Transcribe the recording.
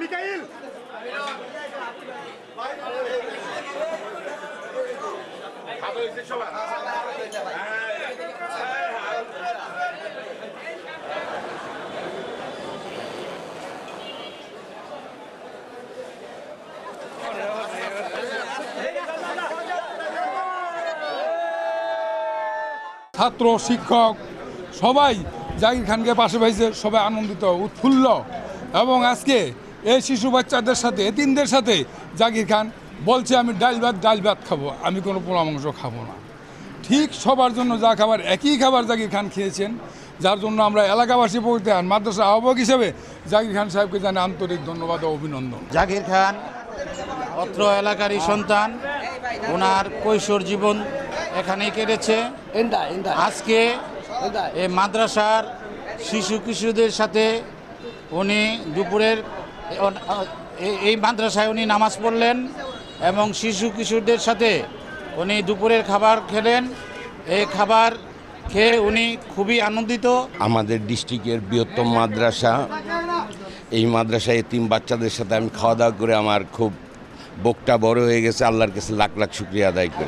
মিকাইল! সবাই ছাত্র, শিক্ষক, সবাই জাকির খানকে পাশে পাইছে সবাই আনন্দিত, উৎফুল্ল। এবং আজকে এই শিশু বাচ্চাদের সাথে, এতিমদের সাথে জাকির খান বলছে, আমি ডাল ভাত ডাল ভাত খাব, আমি কোনো মাংস খাব না। ঠিক সবার জন্য যা খাবার, একই খাবার জাকির খান খেয়েছেন, যার জন্য আমরা এলাকাবাসী আর মাদ্রাসা আহ্বায়ক হিসেবে জাকির খান সাহেবকে জানে আন্তরিক ধন্যবাদ ও অভিনন্দন। জাকির খান, অত্র এলাকারই সন্তান, ওনার কৈশোর জীবন এখানেই কেটেছে। আজকে এই মাদ্রাসার শিশু কিশোরদের সাথে উনি দুপুরের এই- এই মাদ্রাসায় উনি নামাজ পড়লেন এবং শিশু কিশোরদের সাথে উনি দুপুরের খাবার খেলেন। এই খাবার খেয়ে উনি খুবই আনন্দিত। আমাদের ডিস্ট্রিক্টের বৃহত্তম মাদ্রাসা। এই মাদ্রাসায় তিন বাচ্চাদের সাথে আমি খাওয়া দাওয়া করে আমার খুব বুকটা বড় হয়ে গেছে। আল্লাহর কাছে লাখ লাখ শুক্রিয়া আদায় করি।